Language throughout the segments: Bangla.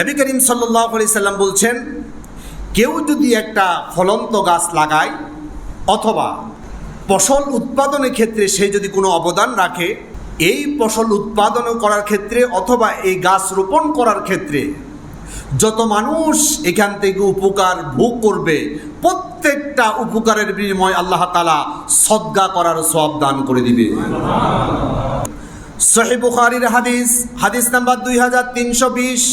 নবী করিম সাল্লাম বলছেন, কেউ যদি একটা ফলন্ত গাছ লাগায় অথবা ফসল উৎপাদনের ক্ষেত্রে সে যদি কোনো অবদান রাখে, এই ফসল উৎপাদন করার ক্ষেত্রে অথবা এই গাছ রোপণ করার ক্ষেত্রে যত মানুষ এখান থেকে উপকার ভোগ করবে, প্রত্যেকটা উপকারের বিনিময় আল্লাহ তালা সদ্গা করার সব দান করে দিবে। সহি বুখারির হাদিস হাদিস নাম্বার দুই হাজার তিনশো বিশ।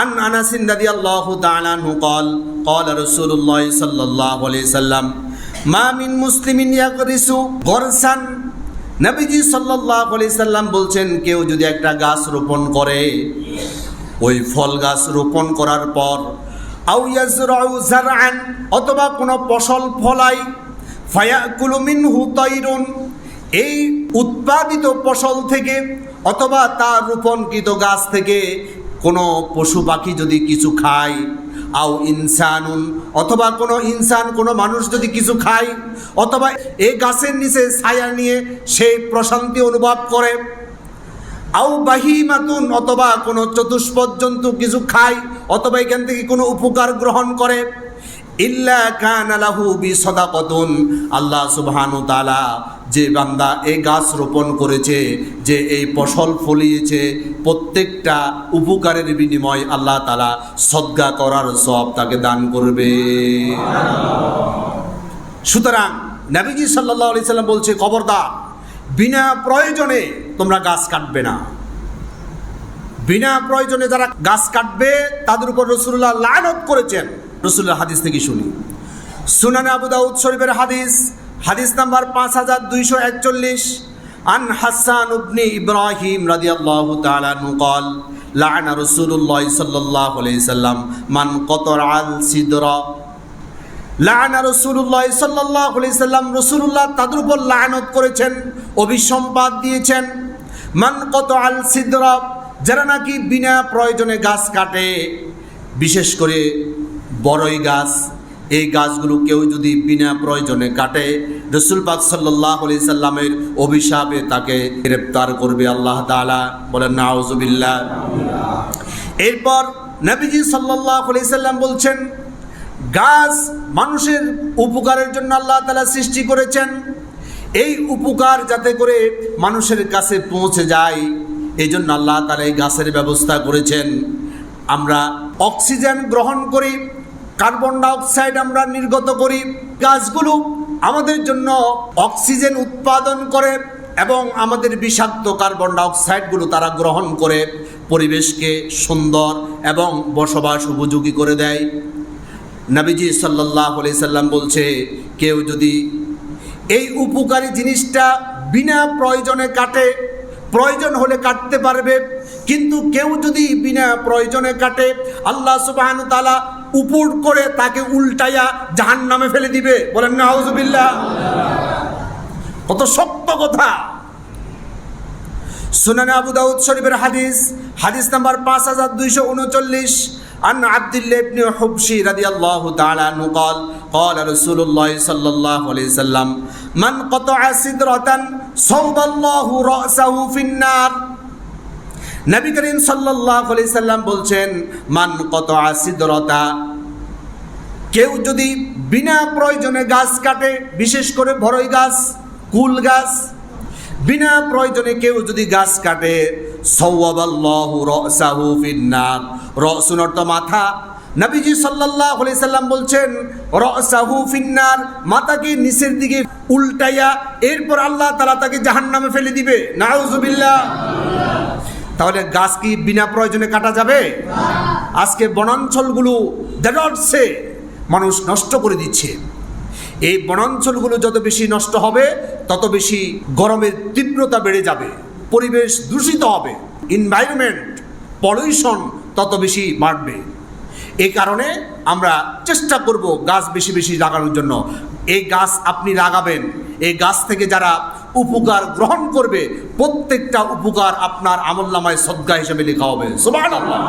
আন আনাসিন রাদি আল্লাহ তালানহু কল কল রসুল্লাহ সাল্লাহ সাল্লাম, মা মিন মুসলিমিন ইয়াকরিসু গরসান? নবীজি সাল্লাহ সাল্লাম বলছেন, কেউ যদি একটা গাছ রোপণ করে, ওই ফল গাছ রোপণ করার পর আউয়াজরান অথবা কোনো ফসল ফলাই ফায়াকুলুমিন হুতাইরুন এই উৎপাদিত ফসল থেকে অথবা তার রোপণকৃত গাছ থেকে কোনো পশু পাখি যদি কিছু খায়, আও ইনসানুন, অথবা কোনো ইনসান, কোনো মানুষ যদি কিছু খায়, অথবা এই গাছের নিচে ছায়া নিয়ে সে প্রশান্তি অনুভব করে, আও বাহিমাতুন, অথবা কোনো চতুষ্পদ জন্তু কিছু খায়, অথবা এখান থেকে কোনো উপকার গ্রহণ করে। ইল্লা কান আলাহু বি সদাকতুন আল্লাহ সুবহানু তাআলা যে বান্দা এই গাছ রোপণ করেছে, যে এই ফসল ফলিয়েছে, প্রত্যেকটা উপকারের বিনিময় আল্লাহ তালা সদ্গা করার সব তাকে দান করবে। সুতরাং নবীজি সাল্লাল্লাহু আলাইহি সাল্লাম বলছে, খবরদার, বিনা প্রয়োজনে তোমরা গাছ কাটবে না। বিনা প্রয়োজনে যারা গাছ কাটবে, তাদের উপর রসুল্লাহ লানত করেছেন। রসুল্লাহ হাদিস থেকে শুনি। সুনান আবু দাউদ শরীফের হাদিস হাদিস নাম্বার পাঁচ হাজার দুইশো একচল্লিশ। আন হাসান উবনি ইব্রাহিম রাদিয়াল্লাহু তাআলা নুকাল লানা রাসূলুল্লাহ সাল্লাল্লাহু আলাইহি সাল্লাম মান কতর আল সিদরা। লানা রাসূলুল্লাহ সাল্লাল্লাহু আলাইহি সাল্লাম রসুল্লাহ তাদের উপর লানত করেছেন অভিসম্পাদ দিয়েছেন। মান কত আল সিদরা, যারা নাকি বিনা প্রয়োজনে গাছ কাটে, বিশেষ করে বড়ই গাছ। এই গাছগুলো কেউ যদি বিনা প্রয়োজনে কাটে, রসুল পাক সাল্লাহ আলি সাল্লামের অভিশাপে তাকে গ্রেপ্তার করবে আল্লাহ তালা বলেন, নাউজুবিল্লাহ। এরপর নবীজি সাল্লাহ আলি সাল্লাম বলছেন, গাছ মানুষের উপকারের জন্য আল্লাহ তালা সৃষ্টি করেছেন। এই উপকার যাতে করে মানুষের কাছে পৌঁছে যায় এই জন্য আল্লাহ তালা এই গাছের ব্যবস্থা করেছেন। আমরা অক্সিজেন গ্রহণ করি কার্বন ডাইঅক্সাইড আমরা নির্গত করি। গাছগুলো আমাদের জন্য অক্সিজেন উৎপাদন করে এবং আমাদের বিষাক্ত কার্বন ডাইঅক্সাইডগুলো তারা গ্রহণ করে। পরিবেশকে সুন্দর এবং বসবাস উপযোগী করে দেয়। নবীজি সাল্লাহ সাল্লাম বলছে, কেউ যদি এই উপকারী জিনিসটা বিনা প্রয়োজনে কাটে, প্রয়োজন হলে কাটতে পারবে, কিন্তু কেউ যদি বিনা প্রয়োজনে কাটে, আল্লাহ সুবাহান তালা উপর করে তাকে উল্টাইয়া জাহান নামে ফেলে দিবে বলেন না হাউজবিল্লা কত শক্ত কথা সুনান আবু দাউদ শরীফের হাদিস হাদিস নাম্বার পাঁচ হাজার দুইশো উনচল্লিশ عن عبد الله بن حبشي رضي الله تعالى عنه قال قال رسول الله صلى الله عليه وسلم من قطع سدرة صوب الله رأسه في النار নবী করিম আলাইহি সাল্লাম বলছেন, মান কত সিদরতা কেউ যদি বিনা প্রয়োজনে গাছ কাটে, বিশেষ করে বড়ই গাছ, কুল গাছ, বিনা প্রয়োজনে কেউ যদি গাছ কাটে সৌয়াবাল্লাহু রসাহু ফিন্নার। রসুন অর্থ মাথা। নবীজি সাল্লাল্লাহু আলাইহি সাল্লাম বলছেন, রসাহু ফিন্নার মাথাকে নিচের দিকে উল্টাইয়া, এরপর আল্লাহ তাআলা তাকে জাহান্নামে ফেলে দিবে। নাউজুবিল্লাহ। তাহলে গাছ কি বিনা প্রয়োজনে কাটা যাবে? আজকে বনাঞ্চলগুলো দেড়ছে মানুষ নষ্ট করে দিচ্ছে। এই বনাঞ্চলগুলো যত বেশি নষ্ট হবে, তত বেশি গরমের তীব্রতা বেড়ে যাবে, পরিবেশ দূষিত হবে এনভায়রনমেন্ট পলিউশন তত বেশি বাড়বে। এই কারণে আমরা চেষ্টা করব গাছ বেশি বেশি লাগানোর জন্য। এই গাছ আপনি লাগাবেন, এই গাছ থেকে যারা উপকার গ্রহণ করবে প্রত্যেকটা উপকার আপনার আমল্লামায় সজ্ঞা হিসেবে লেখা হবে। সুবহানাল্লাহ।